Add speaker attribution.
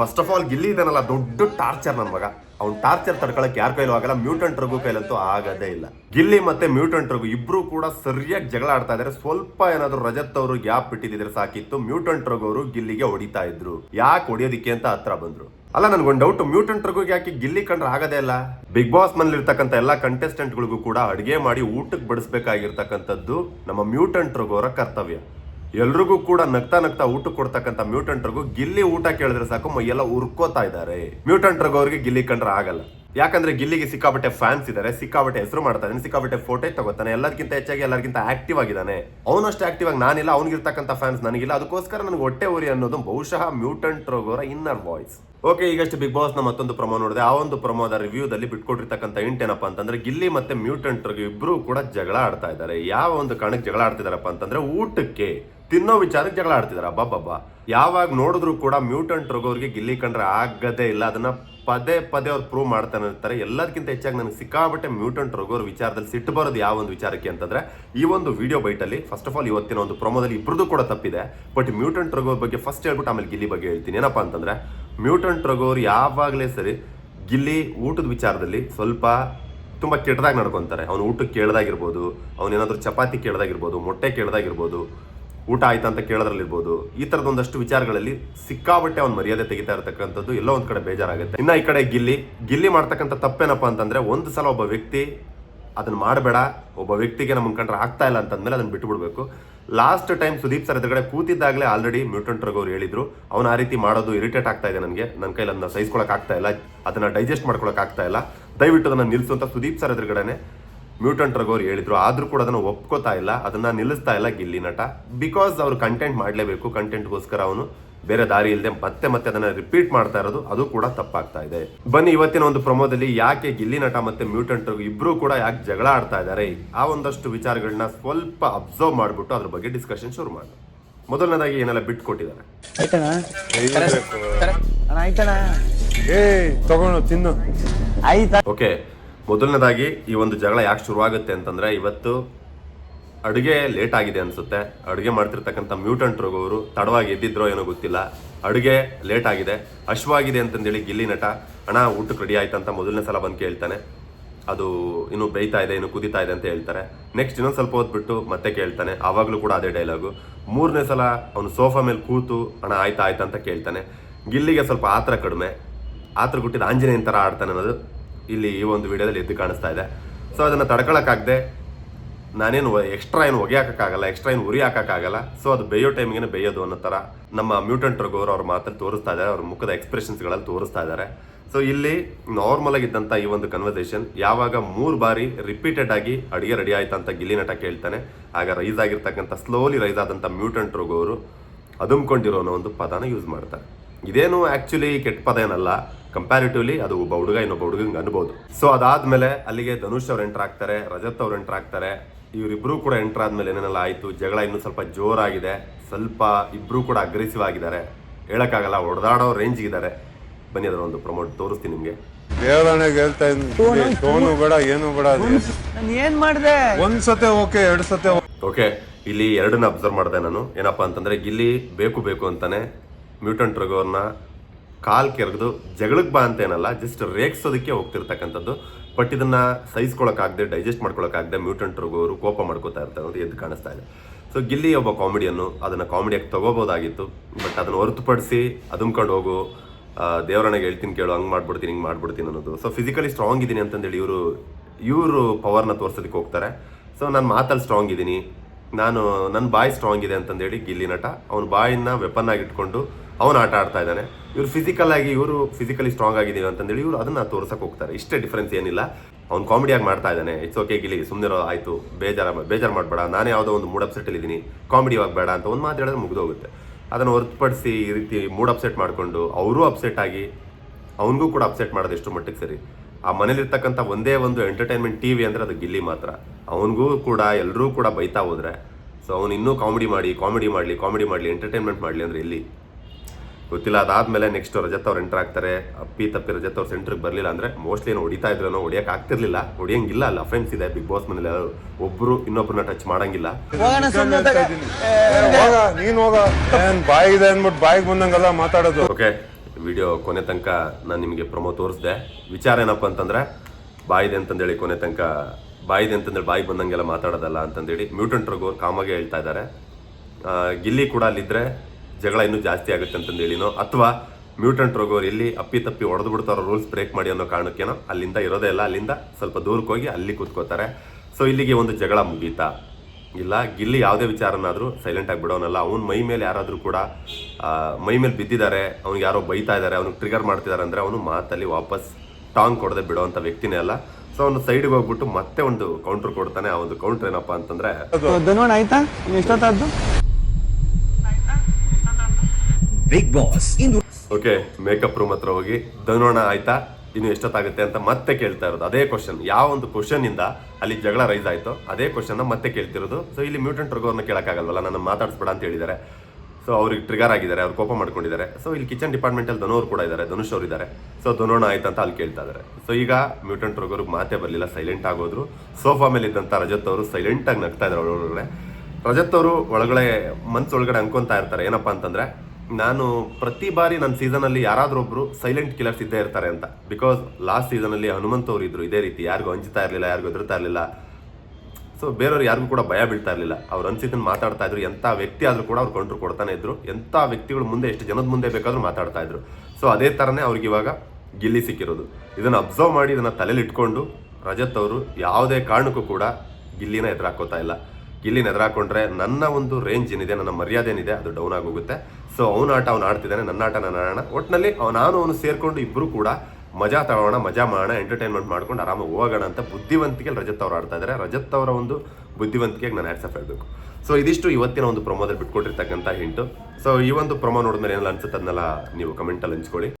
Speaker 1: First of all Gilli ಇದನ್ನಲ್ಲ ದೊಡ್ಡ torture ನನ್ನ ಮಗ. ಅವ್ನ್ ಟಾರ್ಚರ್ ತಡ್ಕೊಳಕ್ ಯಾರ ಕೈಲೂ ಆಗಲ್ಲ ಮ್ಯೂಟೆಂಟ್ ರಘು ಕೈಲಂತೂ ಆಗದೇ ಇಲ್ಲ. ಗಿಲ್ಲಿ ಮತ್ತೆ ಮ್ಯೂಟೆಂಟ್ ರಘು ಇಬ್ರು ಕೂಡ ಸರಿಯಾಗಿ ಜಗಳ ಆಡ್ತಾ ಇದಾರೆ. ಸ್ವಲ್ಪ ಏನಾದ್ರು ರಜತ್ ಅವರು ಗ್ಯಾಪ್ ಬಿಟ್ಟಿದ್ರೆ ಸಾಕಿತ್ತು. ಮ್ಯೂಟೆಂಟ್ ರಘು ಅವರು ಗಿಲ್ಲಿಗೆ ಹೊಡಿತಾ ಇದ್ರು. ಯಾಕೆ ಹೊಡಿಯೋದಿಕ್ಕೆ ಅಂತ ಹತ್ರ ಬಂದ್ರು. ಅಲ್ಲ, ನನ್ಗೊಂದು ಡೌಟ್ ಮ್ಯೂಟೆಂಟ್ ರಘುಗೆ ಯಾಕೆ ಗಿಲ್ಲಿ ಕಂಡ್ರೆ ಆಗದೇ ಇಲ್ಲ? ಬಿಗ್ ಬಾಸ್ ಮನೇಲಿ ಇರ್ತಕ್ಕಂಥ ಎಲ್ಲಾ ಕಂಟೆಸ್ಟೆಂಟ್ ಗಳಿಗೂ ಕೂಡ ಅಡಿಗೆ ಮಾಡಿ ಊಟಕ್ಕೆ ಬಡಿಸ್ಬೇಕಾಗಿರ್ತಕ್ಕಂಥದ್ದು ನಮ್ಮ ಮ್ಯೂಟೆಂಟ್ ರಘು ಅವರ ಕರ್ತವ್ಯ. ಎಲ್ರಿಗೂ ಕೂಡ ನಗ್ತಾ ನಗ್ತಾ ಊಟ ಕೊಡ್ತಕ್ಕಂಥ ಮ್ಯೂಟೆಂಟ್ರಿಗೂ ಗಿಲ್ಲಿ ಊಟ ಕೇಳಿದ್ರೆ ಸಾಕು ಮೈಯೆಲ್ಲ ಉರ್ಕೋತಾ ಇದ್ದಾರೆ. ಮ್ಯೂಟೆಂಟ್ರಿಗೂ ಅವ್ರಿಗೆ ಗಿಲ್ಲಿ ಕಂಡ್ರೆ ಆಗಲ್ಲ. ಯಾಕಂದ್ರೆ ಗಿಲ್ಲಿಗೆ ಸಿಕ್ಕಾಬಟ್ಟೆ ಫ್ಯಾನ್ಸ್ ಇದ್ದಾರೆ ಸಿಕ್ಕಾಬಟ್ಟೆ ಹೆಸರು ಮಾಡ್ತಾನೆ, ಸಿಕ್ಕಾಪಟ್ಟೆ ಸಿಕ್ಕಾಬಟ್ಟೆ ಫೋಟೋ ತಗೋತಾನೆ ಎಲ್ಲದಕ್ಕಿಂತ ಹೆಚ್ಚಾಗಿ ಎಲ್ಲರಿಗಿಂತ ಆಕ್ಟಿವ್ ಆಗಿದ್ದಾನೆ. ಅವನಷ್ಟು ಆಕ್ಟಿವ್ ಆಗಿ ನಾನಿಲ್ಲ, ಅವ್ನಿಗಿರ್ತಕ್ಕಂಥ ಫ್ಯಾನ್ಸ್ ನನಗಿಲ್ಲ, ಅದಕ್ಕೋಸ್ಕರ ನನಗೆ ಹೊಟ್ಟೆ ಉರಿ ಅನ್ನೋದು ಬಹುಶಃ ಮ್ಯೂಟೆಂಟ್ ರೋಗೋರ ಇನ್ನರ್ ವಾಯ್ಸ್ ಓಕೆ ಈಗಷ್ಟು ಬಿಗ್ ಬಾಸ್ನ ಮತ್ತೊಂದು ಪ್ರಮೋ ನೋಡಿದೆ. ಆ ಒಂದು ಪ್ರಮೋದ ರಿವ್ಯೂದಲ್ಲಿ ಬಿಟ್ಕೊಟ್ಟಿರ್ತಕ್ಕಂಥ ಇಂಟ್ ಏನಪ್ಪ ಅಂತಂದ್ರೆ, ಗಿಲ್ಲಿ ಮತ್ತೆ ಮ್ಯೂಟೆಂಟ್ ಇಬ್ರು ಕೂಡ ಜಗಳ ಆಡ್ತಾ ಇದ್ದಾರೆ. ಯಾವ ಒಂದು ಕಾರಣಕ್ಕೆ ಜಗಳ ಆಡ್ತಿದಾರಪ್ಪ ಅಂತಂದ್ರೆ, ಊಟಕ್ಕೆ. ತಿನ್ನೋ ವಿಚಾರಕ್ಕೆ ಜಗಳ ಆಡ್ತಿದಾರೆ. ಅಬ್ಬಬ್ಬಬ್ಬ. ಯಾವಾಗ ನೋಡಿದ್ರು ಕೂಡ ಮ್ಯೂಟೆಂಟ್ ರೋಗವ್ರಿಗೆ ಗಿಲ್ಲಿ ಕಂಡ್ರೆ ಆಗದೇ ಇಲ್ಲ. ಅದನ್ನ ಪದೇ ಪದೇ ಅವ್ರು ಪ್ರೂವ್ ಮಾಡ್ತಾನೆ ಇರ್ತಾರೆ. ಎಲ್ಲದಕ್ಕಿಂತ ಹೆಚ್ಚಾಗಿ ನನಗೆ ಸಿಕ್ಕಾಬಟ್ಟೆ ಮ್ಯೂಟೆಂಟ್ ರೋಗೋರ್ ವಿಚಾರದಲ್ಲಿ ಸಿಟ್ಟು ಬರೋದು ಯಾವ ಒಂದು ವಿಚಾರಕ್ಕೆ ಅಂತಂದ್ರೆ, ಈ ಒಂದು ವಿಡಿಯೋ ಬೈಟಲ್ಲಿ ಫಸ್ಟ್ ಆಫ್ ಆಲ್ ಇವತ್ತಿನ ಒಂದು ಪ್ರೊಮೋದಲ್ಲಿ ಇಬ್ಬರದ್ದು ಕೂಡ ತಪ್ಪಿದೆ. ಬಟ್ ಮ್ಯೂಟೆಂಟ್ ರೋಗೋರ್ ಬಗ್ಗೆ ಫಸ್ಟ್ ಹೇಳ್ಬಿಟ್ಟು ಆಮೇಲೆ ಗಿಲ್ಲಿ ಬಗ್ಗೆ ಹೇಳ್ತೀನಿ. ಏನಪ್ಪಾ ಅಂತಂದ್ರೆ ಮ್ಯೂಟೆಂಟ್ ರೋಗೋರ್ ಯಾವಾಗಲೇ ಸರಿ ಗಿಲ್ಲಿ ಊಟದ ವಿಚಾರದಲ್ಲಿ ಸ್ವಲ್ಪ ತುಂಬ ಕೆಟ್ಟದಾಗಿ ನಡ್ಕೊತಾರೆ. ಅವ್ನು ಊಟಕ್ಕೆ ಕೇಳ್ದಾಗಿರ್ಬೋದು ಅವನೇನಾದ್ರೂ ಚಪಾತಿ ಕೇಳ್ದಾಗಿರ್ಬೋದು, ಮೊಟ್ಟೆ ಕೇಳ್ದಾಗಿರ್ಬೋದು ಊಟ ಆಯ್ತಾ ಅಂತ ಕೇಳೋದ್ರಲ್ಲಿರ್ಬೋದು, ಈ ಥರದ ಒಂದಷ್ಟು ವಿಚಾರಗಳಲ್ಲಿ ಸಿಕ್ಕಾಬಟ್ಟೆ ಅವ್ನ ಮರ್ಯಾದೆ ತೆಗಿತಾ ಇರತಕ್ಕಂಥದ್ದು ಎಲ್ಲೋ ಒಂದು ಕಡೆ ಬೇಜಾರಾಗುತ್ತೆ. ಇನ್ನ ಈ ಕಡೆ ಗಿಲ್ಲಿ ಗಿಲ್ಲಿ ಮಾಡ್ತಕ್ಕಂಥ ತಪ್ಪೇನಪ್ಪ ಅಂತಂದ್ರೆ ಒಂದು ಸಲ ಒಬ್ಬ ವ್ಯಕ್ತಿ ಅದನ್ನ ಮಾಡಬೇಡ, ಒಬ್ಬ ವ್ಯಕ್ತಿಗೆ ನಮ್ಮ ಕಂಡ್ರೆ ಆಗ್ತಾ ಇಲ್ಲ ಅಂತಂದ್ಮೇಲೆ ಅದನ್ನ ಬಿಟ್ಟುಬಿಡ್ಬೇಕು ಲಾಸ್ಟ್ ಟೈಮ್ ಸುದೀಪ್ ಸರ್ ಎದುರುಗಡೆ ಕೂತಿದ್ದಾಗಲೇ ಆಲ್ರೆಡಿ ಮ್ಯೂಟೆಂಟ್ ಅವ್ರು ಹೇಳಿದ್ರು, ಅವನು ಆ ರೀತಿ ಮಾಡೋದು ಇರಿಟೇಟ್ ಆಗ್ತಾ ಇದೆ ನನಗೆ ನನ್ನ ಕೈಲಿ ಅದನ್ನ ಸಹಿಸ್ಕೊಳಕ್ ಆಗ್ತಾ ಇಲ್ಲ, ಅದನ್ನ ಡೈಜೆಸ್ಟ್ ಮಾಡ್ಕೊಳಕ್ ಆಗ್ತಾ ಇಲ್ಲ. ದಯವಿಟ್ಟು ಅದನ್ನ ನಿಲ್ಲಿಸುವಂಥ ಸುದೀಪ್ ಸರ್ ಎದುರುಗಡೆನೆ ಮ್ಯೂಟೆಂಟ್ ರಘೋರು ಹೇಳಿದ್ರು. ಆದ್ರೂ ಕೂಡ ಅದನ್ನ ಒಪ್ಕೋತಾ ಇಲ್ಲ ಅದನ್ನ ನಿಲ್ಲಿಸ್ತಾ ಇಲ್ಲ ಗಿಲ್ಲಿ ನಟ. ಬಿಕಾಸ್ ಅವ್ರು ಕಂಟೆಂಟ್ ಮಾಡಲೇಬೇಕು ಕಂಟೆಂಟ್ಗೋಸ್ಕರ ಅವನು ಬೇರೆ ದಾರಿ ಇಲ್ಲದೆ ಮತ್ತೆ ಮತ್ತೆ ಅದನ್ನ ರಿಪೀಟ್ ಮಾಡ್ತಾ ಇರೋದು ಅದು ಕೂಡ ತಪ್ಪಾಗ್ತಾ ಇದೆ. ಬನ್ನಿ ಇವತ್ತಿನ ಒಂದು ಪ್ರಮೋದಲ್ಲಿ ಯಾಕೆ ಗಿಲ್ಲಿ ನಟ ಮತ್ತೆ ಮ್ಯೂಟೆಂಟ್ ಇಬ್ರು ಕೂಡ ಯಾಕೆ ಜಗಳ ಆಡ್ತಾ ಇದ್ದಾರೆ? ಆ ಒಂದಷ್ಟು ವಿಚಾರಗಳನ್ನ ಸ್ವಲ್ಪ ಅಬ್ಸರ್ವ್ ಮಾಡ್ಬಿಟ್ಟು ಅದ್ರ ಬಗ್ಗೆ ಡಿಸ್ಕಷನ್ ಶುರು ಮಾಡೋಣ. ಮೊದಲನೇದಾಗಿ ಏನೆಲ್ಲ ಬಿಟ್ಟು ಕೊಟ್ಟಿದ್ದಾರೆ?
Speaker 2: ಆಯ್ತಣ್ಣ?
Speaker 3: ಏ ತಗೊಂಡು ತಿನ್ನು.
Speaker 2: ಆಯ್ತಾ?
Speaker 1: ಓಕೆ ಮೊದಲನೇದಾಗಿ ಈ ಒಂದು ಜಗಳ ಯಾಕೆ ಶುರುವಾಗುತ್ತೆ ಅಂತಂದರೆ ಇವತ್ತು ಅಡುಗೆ ಲೇಟ್ ಆಗಿದೆ ಅನ್ಸುತ್ತೆ. ಅಡುಗೆ ಮಾಡ್ತಿರ್ತಕ್ಕಂಥ ಮ್ಯೂಟೆಂಟ್ ರೋಗವರು ತಡವಾಗಿ ಎದ್ದಿದ್ರೋ ಏನೋ ಗೊತ್ತಿಲ್ಲ. ಅಡುಗೆ ಲೇಟ್ ಆಗಿದೆ. ಹಶ್ವಾಗಿದೆ ಅಂತಂದೇಳಿ ಗಿಲ್ಲಿ ನಟ. ಅಣ್ಣ, ಊಟಕ್ಕೆ ರೆಡಿ ಆಯ್ತು? ಅಂತ ಮೊದಲನೇ ಸಲ ಬಂದು ಕೇಳ್ತಾನೆ. ಅದು ಇನ್ನು ಬೇಯ್ತಾ ಇದೆ, ಇನ್ನು ಕುದಿತಾ ಇದೆ ಅಂತ ಹೇಳ್ತಾರೆ. ನೆಕ್ಸ್ಟ್ ಇನ್ನೊಂದು ಸ್ವಲ್ಪ ಹೊತ್ಬಿಟ್ಟು ಮತ್ತೆ ಕೇಳ್ತಾನೆ. ಆವಾಗಲೂ ಕೂಡ ಅದೇ ಡೈಲಾಗು ಮೂರನೇ ಸಲ ಅವನು ಸೋಫಾ ಮೇಲೆ ಕೂತು, ಅಣ್ಣ, ಆಯ್ತಾ ಆಯ್ತಾ? ಅಂತ ಕೇಳ್ತಾನೆ. ಗಿಲ್ಲಿಗೆ ಸ್ವಲ್ಪ ಆತರ ಕಡಿಮೆ. ಆತರ ಗುಟ್ಟಿದ ಆಂಜನೇಯನ ಥರ ಆಡ್ತಾನೆ ಅನ್ನೋದು ಇಲ್ಲಿ ಈ ಒಂದು ವಿಡಿಯೋದಲ್ಲಿ ಎದ್ದು ಕಾಣಿಸ್ತಾ ಇದೆ. ಸೊ ಅದನ್ನು ತಡ್ಕೊಳಕ್ಕಾಗದೆ ನಾನೇನು ಎಕ್ಸ್ಟ್ರಾ ಏನು ಒಗೆ ಹಾಕೋಕ್ಕಾಗಲ್ಲ ಎಕ್ಸ್ಟ್ರಾ ಏನು ಉರಿ ಹಾಕೋಕ್ಕಾಗಲ್ಲ ಸೊ ಅದು ಬೇಯೋ ಟೈಮಿಗೆ ಬೇಯೋದು ಅನ್ನೋ ಥರ ನಮ್ಮ ಮ್ಯೂಟೆಂಟ್ ರಘುವರು ಅವ್ರ ಮಾತ್ರ ತೋರಿಸ್ತಾ ಇದ್ದಾರೆ. ಅವ್ರ ಮುಖದ ಎಕ್ಸ್ಪ್ರೆಷನ್ಸ್ಗಳಲ್ಲಿ ತೋರಿಸ್ತಾ ಇದ್ದಾರೆ. ಸೊ ಇಲ್ಲಿ ನಾರ್ಮಲ್ ಆಗಿದ್ದಂಥ ಈ ಒಂದು ಕನ್ವರ್ಸೇಷನ್ ಯಾವಾಗ ಮೂರು ಬಾರಿ ರಿಪೀಟೆಡ್ ಆಗಿ ಅಡುಗೆ ರೆಡಿ ಆಯ್ತಾ ಅಂತ ಗಿಲ್ಲಿ ನಟ ಕೇಳ್ತಾನೆ. ಆಗ ರೈಸ್ ಆಗಿರ್ತಕ್ಕಂಥ ಸ್ಲೋಲಿ ರೈಸ್ ಆದಂಥ ಮ್ಯೂಟೆಂಟ್ ರಘುವರು ಅದುಮ್ಕೊಂಡಿರೋ ಅನ್ನೋ ಒಂದು ಪದನ ಯೂಸ್ ಮಾಡ್ತಾರೆ. ಇದೇನು ಆ್ಯಕ್ಚುಲಿ ಕೆಟ್ಟ ಪದ ಏನಲ್ಲ. ಕಂಪ್ಯಾರಿಟಿವ್ಲಿ ಅದು ಒಬ್ಬ ಹುಡುಗ ಇನ್ನೊಬ್ಬ ಹುಡುಗಂಗೆ ಅನ್ಬೋದು. ಸೊ ಅದಾದ್ಮೇಲೆ ಅಲ್ಲಿಗೆ ಧನುಷ್ ಅವ್ರು ಎಂಟರ್ ಆಗ್ತಾರೆ ರಜತ್ ಅವ್ರು ಎಂಟರ್ ಆಗ್ತಾರೆ. ಇವರಿಬ್ರು ಕೂಡ ಎಂಟರ್ ಆದ್ಮೇಲೆ ಏನೇನೆಲ್ಲ ಆಯ್ತು ಜಗಳ ಇನ್ನೂ ಸ್ವಲ್ಪ ಜೋರಾಗಿದೆ. ಸ್ವಲ್ಪ ಇಬ್ಬರೂ ಕೂಡ ಅಗ್ರೆಸಿವ್ ಆಗಿದ್ದಾರೆ. ಹೇಳಕ್ಕಾಗಲ್ಲ ಹೊಡೆದಾಡೋ ರೇಂಜ್ ಇದ್ದಾರೆ. ಬನ್ನಿ ಅದರ ಒಂದು ಪ್ರಮೋಟ್ ತೋರಿಸ್ತೀನಿ ನಿಮಗೆ.
Speaker 3: ದೇವರಾಣೆಗೆ ಹೇಳ್ತಾ ಇದ್ದೀನಿ. ಬೇಡ ಏನು ಬೇಡ.
Speaker 2: ನಾನು ಏನ್ ಮಾಡಿದೆ?
Speaker 3: ಒಂದು ಸತೆ ಓಕೆ ಎರಡು ಸತೆ
Speaker 1: ಓಕೆ. ಇಲ್ಲಿ ಎರಡನ್ನ ಅಬ್ಸರ್ವ್ ಮಾಡಿದೆ ನಾನು. ಏನಪ್ಪಾ ಅಂತಂದ್ರೆ ಗಿಲ್ಲಿ ಬೇಕು ಬೇಕು ಅಂತಾನೆ ಮ್ಯೂಟೆಂಟ್ ರಘುವರ್ನ ಕಾಲ್ ಕೆರೆದು ಜಗಳಕ್ಕೆ ಬಾ ಅಂತೇನಲ್ಲ ಜಸ್ಟ್ ರೇಗ್ಸೋದಕ್ಕೆ ಹೋಗ್ತಿರ್ತಕ್ಕಂಥದ್ದು. ಬಟ್ ಇದನ್ನ ಸಹಿಸ್ಕೊಳ್ಳೋಕ್ಕಾಗದೆ ಡೈಜೆಸ್ಟ್ ಮಾಡ್ಕೊಳ್ಳೋಕ್ಕಾಗದೆ ಮ್ಯೂಟೆಂಟ್ ರೋಗವರು ಕೋಪ ಮಾಡ್ಕೋತಾ ಇರ್ತಾರೆ ಎದ್ದು ಕಾಣಿಸ್ತಾ ಇದೆ. ಸೊ ಗಿಲ್ಲಿ ಒಬ್ಬ ಕಾಮಿಡಿಯನ್ನು ಅದನ್ನ ಕಾಮಿಡಿಯಾಗಿ ತಗೋಬೋದಾಗಿತ್ತು. ಬಟ್ ಅದನ್ನ ಹೊರತುಪಡಿಸಿ ಅದುಮ್ಕೊಂಡು ಹೋಗು ದೇವರನ್ನ ಹೇಳ್ತೀನಿ ಕೇಳು, ಹಂಗೆ ಮಾಡ್ಬಿಡ್ತೀನಿ, ಹಿಂಗೆ ಮಾಡ್ಬಿಡ್ತೀನಿ ಅನ್ನೋದು. ಸೊ ಫಿಸಿಕಲಿ ಸ್ಟ್ರಾಂಗ್ ಇದ್ದೀನಿ ಅಂತಂದೇಳಿ ಇವರು ಇವರು ಪವರ್ನ ತೋರ್ಸೋದಕ್ಕೆ ಹೋಗ್ತಾರೆ. ಸೊ ನಾನು ಮಾತಲ್ಲಿ ಸ್ಟ್ರಾಂಗ್ ಇದ್ದೀನಿ ನಾನು ನನ್ನ ಬಾಯಿ ಸ್ಟ್ರಾಂಗ್ ಇದೆ ಅಂತಂದೇಳಿ ಗಿಲ್ಲಿ ನಟ. ಅವನ ಬಾಯಿನ ವೆಪನ್ ಆಗಿ ಇಟ್ಕೊಂಡು ಅವನು ಆಟ ಆಡ್ತಾ ಇದ್ದಾನೆ. ಇವ್ರು ಫಿಸಿಕಲ್ ಆಗಿ, ಇವರು ಫಿಸಿಕಲಿ ಸ್ಟ್ರಾಂಗ್ ಆಗಿದ್ದೀವಿ ಅಂತಂದೇಳಿ ಇವರು ಅದನ್ನ ತೋರ್ಸಕ್ಕೆ ಹೋಗ್ತಾರೆ. ಇಷ್ಟೇ ಡಿಫ್ರೆನ್ಸ್ ಏನಿಲ್ಲ. ಅವ್ನು ಕಾಮಿಡಿಯಾಗಿ ಮಾಡ್ತಾ ಇದ್ದಾನೆ. ಇಟ್ಸ್ ಓಕೆ ಗಿಲಿ ಸುಮ್ಮನೆ ಆಯಿತು, ಬೇಜಾರ ಬೇಜಾರು ಮಾಡಬೇಡ. ನಾನು ಯಾವುದೋ ಒಂದು ಮೂಡ್ ಅಪ್ಸೆಟ್ ಇದ್ದೀನಿ ಕಾಮಿಡಿ ಆಗಬೇಡ ಅಂತ ಒಂದು ಮಾತು ಹೇಳಿದ್ರೆ ಮುಗಿದೋಗುತ್ತೆ. ಅದನ್ನು ಹೊರತುಪಡಿಸಿ ಈ ರೀತಿ ಮೂಡ್ ಅಪ್ಸೆಟ್ ಮಾಡಿಕೊಂಡು ಅವರೂ ಅಪ್ಸೆಟ್ ಆಗಿ, ಅವನಿಗೂ ಕೂಡ ಅಪ್ಸೆಟ್ ಮಾಡೋದು ಎಷ್ಟು ಮಟ್ಟಿಗೆ ಸರಿ. ಆ ಮನೇಲಿರ್ತಕ್ಕಂಥ ಒಂದೇ ಒಂದು ಎಂಟರ್ಟೈನ್ಮೆಂಟ್ ಟಿ ವಿ ಅಂದರೆ ಅದು ಗಿಲ್ಲಿ ಮಾತ್ರ. ಅವನಿಗೂ ಕೂಡ ಎಲ್ಲರೂ ಕೂಡ ಬೈತಾ ಹೋದ್ರೆ ಸೊ ಅವನು ಇನ್ನೂ ಕಾಮಿಡಿ ಮಾಡಿ ಕಾಮಿಡಿ ಮಾಡಲಿ ಕಾಮಿಡಿ ಮಾಡಲಿ ಎಂಟರ್ಟೈನ್ಮೆಂಟ್ ಮಾಡಲಿ ಅಂದರೆ ಇಲ್ಲಿ ಗೊತ್ತಿಲ್ಲ ಅದಾದಮೇಲೆ ನೆಕ್ಸ್ಟ್ ರಜತ್ ಅವ್ರು ಎಂಟರ್ ಆಗ್ತಾರೆ. ಅಪ್ಪಿ ತಪ್ಪಿ ರಜತ್ ಅವ್ರು ಸೆಂಟ್ರಿಗೆ ಬರಲಿಲ್ಲ ಅಂದರೆ ಮೋಸ್ಟ್ಲಿ ಏನು ಹೊಡಿತಾ ಇದ್ರೂ ಹೊಡಿಯೋಕೆ ಆಗ್ತಿರ್ಲಿಲ್ಲ. ಹೊಡಿಯಂಗಿಲ್ಲ ಅಲ್ಲಿ ಅಫೆನ್ಸ್ ಇದೆ ಬಿಗ್ ಬಾಸ್ ಮನೇಲಿ ಒಬ್ಬರು ಇನ್ನೊಬ್ಬರನ್ನ ಇನ್ನೊಬ್ರನ್ನ ಟಚ್ ಮಾಡಂಗಿಲ್ಲ.
Speaker 3: ಬಾಯಿ ಇದೆ ಅನ್ಬಿಟ್ಟು ಬಾಯಿಗೆ ಬಂದಂಗೆಲ್ಲ ಮಾತಾಡೋದು.
Speaker 1: ಓಕೆ ವಿಡಿಯೋ ಕೊನೆ ತನಕ ನಾನು ನಿಮಗೆ ಪ್ರೊಮೋ ತೋರಿಸ್ದೆ. ವಿಚಾರ ಏನಪ್ಪ ಅಂತಂದರೆ ಬಾಯಿದೆ ಅಂತಂದೇಳಿ ಕೊನೆ ತನಕ ಬಾಯಿದೆ ಅಂತಂದ್ರೆ ಬಾಯಿ ಬಂದಂಗೆಲ್ಲ ಮಾತಾಡೋದಲ್ಲ ಅಂತಂದೇಳಿ ಮ್ಯೂಟೆಂಟ್ ರಘು ಕಾಮಾಗೆ ಹೇಳ್ತಾ ಇದ್ದಾರೆ. ಗಿಲ್ಲಿ ಕೂಡ ಅಲ್ಲಿದ್ದರೆ ಜಗಳ ಇನ್ನೂ ಜಾಸ್ತಿ ಆಗುತ್ತೆ ಅಂತಂದೇಳಿನೋ, ಅಥವಾ ಮ್ಯೂಟೆಂಟ್ ಅವ್ರು ಎಲ್ಲಿ ಅಪ್ಪಿ ತಪ್ಪಿ ಹೊಡೆದು ಬಿಡ್ತಾರೋ ರೂಲ್ಸ್ ಬ್ರೇಕ್ ಮಾಡಿ ಅನ್ನೋ ಕಾರಣಕ್ಕೇನೋ ಅಲ್ಲಿಂದ ಇರೋದೇ ಇಲ್ಲ, ಅಲ್ಲಿಂದ ಸ್ವಲ್ಪ ದೂರಕ್ಕೆ ಹೋಗಿ ಅಲ್ಲಿ ಕೂತ್ಕೋತಾರೆ. ಸೊ ಇಲ್ಲಿಗೆ ಒಂದು ಜಗಳ ಮುಗೀತಾ. ಇಲ್ಲ, ಗಿಲ್ಲಿ ಯಾವುದೇ ವಿಚಾರನಾದರೂ ಸೈಲೆಂಟ್ ಆಗಿ ಬಿಡೋನಲ್ಲ, ಅವ್ನ ಮೈ ಮೇಲೆ ಯಾರಾದರೂ ಕೂಡ ಮೈ ಮೇಲೆ ಬಿದ್ದಿದ್ದಾರೆ, ಅವ್ನಿಗೆ ಯಾರೋ ಬೈತಾ ಇದ್ದಾರೆ, ಅವ್ನಿಗೆ ಟ್ರಿಗರ್ ಮಾಡ್ತಿದ್ದಾರೆ ಅಂದರೆ ಅವನು ಮಾತಲ್ಲಿ ವಾಪಸ್ ಟಾಂಗ್ ಕೊಡದೆ ಬಿಡೋವಂಥ ವ್ಯಕ್ತಿನೇ ಅಲ್ಲ. ಸೊ ಅವನು ಸೈಡ್ಗೆ ಹೋಗ್ಬಿಟ್ಟು ಮತ್ತೆ ಒಂದು ಕೌಂಟರ್ ಕೊಡ್ತಾನೆ. ಆ ಒಂದು ಕೌಂಟರ್ ಏನಪ್ಪಾ ಅಂತಂದ್ರೆ
Speaker 2: ಆಯ್ತಾ? ಎಷ್ಟೊತ್ತಾದ್ದು?
Speaker 4: ಬಿಗ್ ಬಾಸ್ ಇಂದು
Speaker 1: ಓಕೆ ಮೇಕಪ್ ರೂಮ್ ಹತ್ರ ಹೋಗಿ ಧನೋಣ ಆಯ್ತಾ? ಇನ್ನು ಎಷ್ಟೊತ್ತಾಗುತ್ತೆ ಅಂತ ಮತ್ತೆ ಕೇಳ್ತಾ ಇರೋದು. ಅದೇ ಕ್ವಶನ್ ಯಾವ ಒಂದು ಕ್ವಶನ್ ಇಂದ ಅಲ್ಲಿ ಜಗಳ ರೈಸ್ ಆಯ್ತು ಅದೇ ಕ್ವಶನ್ ಮತ್ತೆ ಕೇಳ್ತಿರೋದು. ಸೊ ಇಲ್ಲಿ ಮ್ಯೂಟೆಂಟ್ ರೋಗವನ್ನು ಕೇಳಕ್ಕಾಗಲ್ವಲ್ಲ? ನನ್ನ ಮಾತಾಡಿಸ್ಬೇಡ ಅಂತ ಹೇಳಿದ್ದಾರೆ. ಸೊ ಅವ್ರಿಗೆ ಟ್ರಿಗರ್ ಆಗಿದ್ದಾರೆ, ಅವ್ರು ಕೋಪ ಮಾಡ್ಕೊಂಡಿದ್ದಾರೆ. ಸೊ ಇಲ್ಲಿ ಕಿಚನ್ ಡಿಪಾರ್ಟ್ಮೆಂಟಲ್ಲಿ ಧನೋರು ಕೂಡ ಇದ್ದಾರೆ, ಧನುಷ್ ಅವರು ಇದ್ದಾರೆ. ಸೊ ಧನೋಣ ಆಯ್ತು ಅಂತ ಅಲ್ಲಿ ಕೇಳ್ತಾ ಇದ್ದಾರೆ ಸೊ ಈಗ ಮ್ಯೂಟೆಂಟ್ ರಘುವ್ರಿಗೆ ಮಾತೇ ಬರಲಿಲ್ಲ ಸೈಲೆಂಟ್ ಆಗೋದ್ರು. ಸೋಫಾ ಮೇಲೆ ಇದ್ದಂಥ ರಜತ್ ಅವರು ಸೈಲೆಂಟ್ ಆಗಿ ನಗ್ತಾ ಇದ್ದಾರೆ ಒಳಗಡೆ. ರಜತ್ ಅವರು ಒಳಗಡೆ ಮನ್ಸೊಳಗಡೆ ಅನ್ಕೊತಾ ಇರ್ತಾರೆ. ಏನಪ್ಪಾ ಅಂತಂದ್ರೆ, ನಾನು ಪ್ರತಿ ಬಾರಿ ನನ್ನ ಸೀಸನಲ್ಲಿ ಯಾರಾದ್ರೂ ಒಬ್ರು ಸೈಲೆಂಟ್ ಕಿಲರ್ಸ್ ಇದ್ದೇ ಇರ್ತಾರೆ ಅಂತ. ಬಿಕಾಸ್ ಲಾಸ್ಟ್ ಸೀಸನಲ್ಲಿ ಹನುಮಂತ್ ಅವರು ಇದ್ರು, ಇದೇ ರೀತಿ. ಯಾರಿಗೂ ಹಂಚ್ತಾ ಇರಲಿಲ್ಲ, ಯಾರಿಗೂ ಎದುರ್ತಾ ಇರಲಿಲ್ಲ. ಸೊ ಬೇರೆಯವ್ರು ಯಾರಿಗೂ ಕೂಡ ಭಯ ಬೀಳ್ತಾ ಇರಲಿಲ್ಲ. ಅವ್ರು ಅನಿಸಿದ್ದನ್ನು ಮಾತಾಡ್ತಾ ಇದ್ರು. ಎಂಥ ವ್ಯಕ್ತಿ ಆದರೂ ಕೂಡ ಅವ್ರು ಕೊಂಡ್ರು ಕೊಡ್ತಾನೆ ಇದ್ರು. ಎಂಥ ವ್ಯಕ್ತಿಗಳು ಮುಂದೆ, ಎಷ್ಟು ಜನದ ಮುಂದೆ ಬೇಕಾದರೂ ಮಾತಾಡ್ತಾ ಇದ್ರು. ಸೊ ಅದೇ ಥರನೇ ಅವ್ರಿಗೆ ಇವಾಗ ಗಿಲ್ಲಿ ಸಿಕ್ಕಿರೋದು. ಇದನ್ನು ಅಬ್ಸರ್ವ್ ಮಾಡಿ, ಇದನ್ನು ತಲೆಯಲ್ಲಿ ಇಟ್ಕೊಂಡು ರಜತ್ ಅವರು ಯಾವುದೇ ಕಾರಣಕ್ಕೂ ಕೂಡ ಗಿಲ್ಲಿನ ಎದುರಾಕೋತಾ ಇಲ್ಲ. ಗಿಲ್ಲಿನ ಎದುರಾಕೊಂಡ್ರೆ ನನ್ನ ಒಂದು ರೇಂಜ್ ಏನಿದೆ, ನನ್ನ ಮರ್ಯಾದೆ ಏನಿದೆ, ಅದು ಡೌನ್ ಆಗೋಗುತ್ತೆ. ಸೊ ಅವನ ಆಟ ಅವ್ನು ಆಡ್ತಿದ್ದಾನೆ, ನನ್ನ ಆಟ ನಾನು ಆಡೋಣ. ಒಟ್ಟಿನಲ್ಲಿ ನಾನು ಅವನು ಸೇರಿಕೊಂಡು ಇಬ್ಬರು ಕೂಡ ಮಜಾ ತಗೋಣ, ಮಜಾ ಮಾಡೋಣ ಎಂಟರ್ಟೈನ್ಮೆಂಟ್ ಮಾಡ್ಕೊಂಡು ಆರಾಮಾಗಿ ಹೋಗೋಣ ಅಂತ ಬುದ್ಧಿವಂತಿಕೆ ರಜತ್ ಅವ್ರು ಆಡ್ತಾ ಇದ್ದಾರೆ ರಜತ್ ಅವರ ಒಂದು ಬುದ್ಧಿವಂತಿಕೆಗೆ ನಾನು ಆಡ್ಸಪ್ ಹೇಳಬೇಕು. ಸೊ ಇದಿಷ್ಟು ಇವತ್ತಿನ ಒಂದು ಪ್ರೊಮೋದಲ್ಲಿ ಬಿಟ್ಕೊಟ್ಟಿರ್ತಕ್ಕಂಥ ಹಿಂಟು ಸೊ ಈ ಒಂದು ಪ್ರೊಮೋ ನೋಡಿದ್ಮೇಲೆ ಏನೆಲ್ಲ ಅನ್ಸುತ್ತೆ ಅದನ್ನೆಲ್ಲ ನೀವು ಕಮೆಂಟಲ್ಲಿ ಹಂಚ್ಕೊಳ್ಳಿ.